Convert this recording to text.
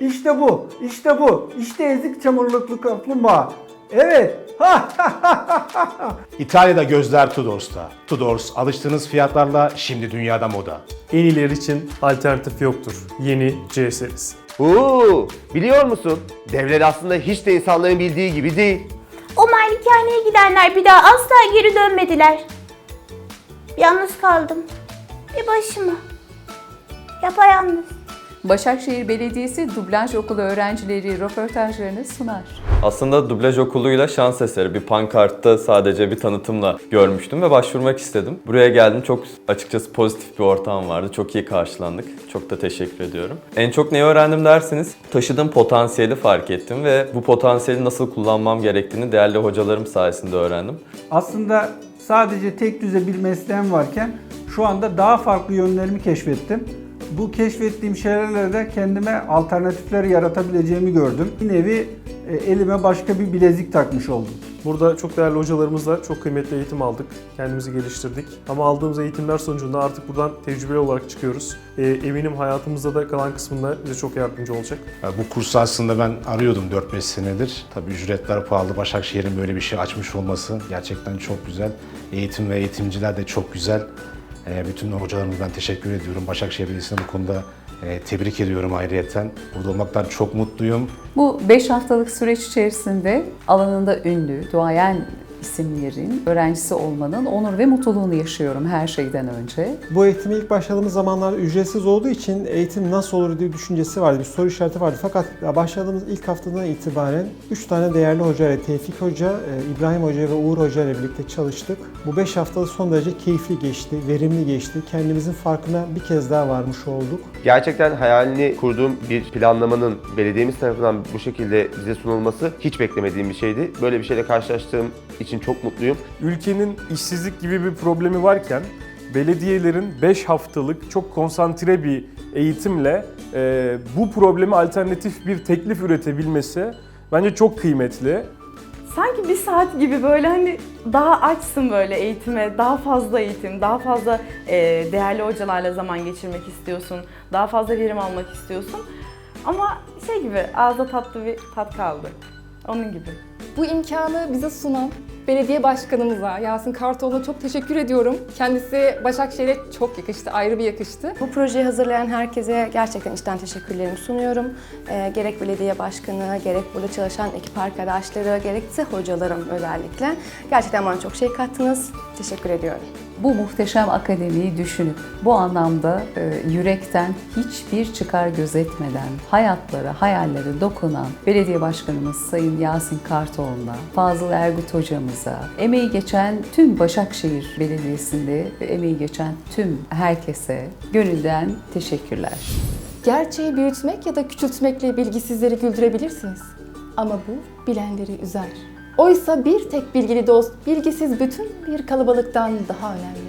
İşte bu, işte bu, işte ezik çamurluklu kaplumbağa. Evet. İtalya'da gözler Tudors'ta. Tudors alıştığınız fiyatlarla şimdi dünyada moda. En iyiler için alternatif yoktur. Yeni C serisi. Uuu, biliyor musun? Devler aslında hiç de insanların bildiği gibi değil. O malikaneye gidenler bir daha asla geri dönmediler. Yalnız kaldım. Bir başıma. Yapayalnız. Başakşehir Belediyesi dublaj okulu öğrencileri röportajlarını sunar. Aslında dublaj okuluyla şans eseri bir pankartta sadece bir tanıtımla görmüştüm ve başvurmak istedim. Buraya geldim çok açıkçası pozitif bir ortam vardı. Çok iyi karşılandık. Çok da teşekkür ediyorum. En çok neyi öğrendim derseniz taşıdığım potansiyeli fark ettim ve bu potansiyeli nasıl kullanmam gerektiğini değerli hocalarım sayesinde öğrendim. Aslında sadece tek düze bir mesleğim varken şu anda daha farklı yönlerimi keşfettim. Bu keşfettiğim şeylerle de kendime alternatifler yaratabileceğimi gördüm. Bir nevi e, elime başka bir bilezik takmış oldum. Burada çok değerli hocalarımızla çok kıymetli eğitim aldık. Kendimizi geliştirdik. Ama aldığımız eğitimler sonucunda artık buradan tecrübeli olarak çıkıyoruz. Ee, eminim hayatımızda da kalan kısmında bize çok yardımcı olacak. Bu kursu aslında ben arıyordum 4-5 senedir. Tabii ücretler pahalı. Başakşehir'in böyle bir şey açmış olması gerçekten çok güzel. Eğitim ve eğitimciler de çok güzel. Ee, Bütün hocalarımıza ben teşekkür ediyorum. Başakşehir Belediyesi'ne bu konuda e, tebrik ediyorum ayrıyeten. Burada olmaktan çok mutluyum. Bu 5 haftalık süreç içerisinde alanında ünlü, duayen isimlerin öğrencisi olmanın onur ve mutluluğunu yaşıyorum her şeyden önce. Bu eğitime ilk başladığımız zamanlarda ücretsiz olduğu için eğitim nasıl olur diye düşüncesi vardı, bir soru işareti vardı. Fakat başladığımız ilk haftadan itibaren 3 tane değerli hoca ile Tevfik Hoca, e, İbrahim Hoca ve Uğur Hoca ile birlikte çalıştık. Bu 5 haftada son derece keyifli geçti, verimli geçti. Kendimizin farkına bir kez daha varmış olduk. Gerçekten hayalini kurduğum bir planlamanın belediyemiz tarafından bu şekilde bize sunulması hiç beklemediğim bir şeydi. Böyle bir şeyle karşılaştığım için çok mutluyum. Ülkenin işsizlik gibi bir problemi varken belediyelerin 5 haftalık çok konsantre bir eğitimle e, bu probleme alternatif bir teklif üretebilmesi bence çok kıymetli. Sanki bir saat gibi böyle hani daha açsın böyle eğitime, daha fazla eğitim, daha fazla e, değerli hocalarla zaman geçirmek istiyorsun, daha fazla verim almak istiyorsun. Ama şey gibi ağızda tatlı bir tat kaldı. Onun gibi. Bu imkanı bize sunan belediye başkanımıza Yasin Kartoğlu'na çok teşekkür ediyorum. Kendisi Başakşehir'e çok yakıştı, ayrı bir yakıştı. Bu projeyi hazırlayan herkese gerçekten içten teşekkürlerimi sunuyorum. Ee, gerek belediye başkanı, gerek burada çalışan ekip arkadaşları, gerekse hocalarım özellikle. Gerçekten bana çok şey kattınız. Teşekkür ediyorum. Bu muhteşem akademiyi düşünüp bu anlamda e, yürekten hiçbir çıkar gözetmeden hayatlara, hayallere dokunan belediye başkanımız Sayın Yasin Kartoğlu'na, Fazıl Ergut hocamıza, emeği geçen tüm Başakşehir Belediyesi'nde emeği geçen tüm herkese gönülden teşekkürler. Gerçeği büyütmek ya da küçültmekle bilgisizleri güldürebilirsiniz. Ama bu bilenleri üzer. Oysa bir tek bilgili dost, bilgisiz bütün bir kalabalıktan daha önemli.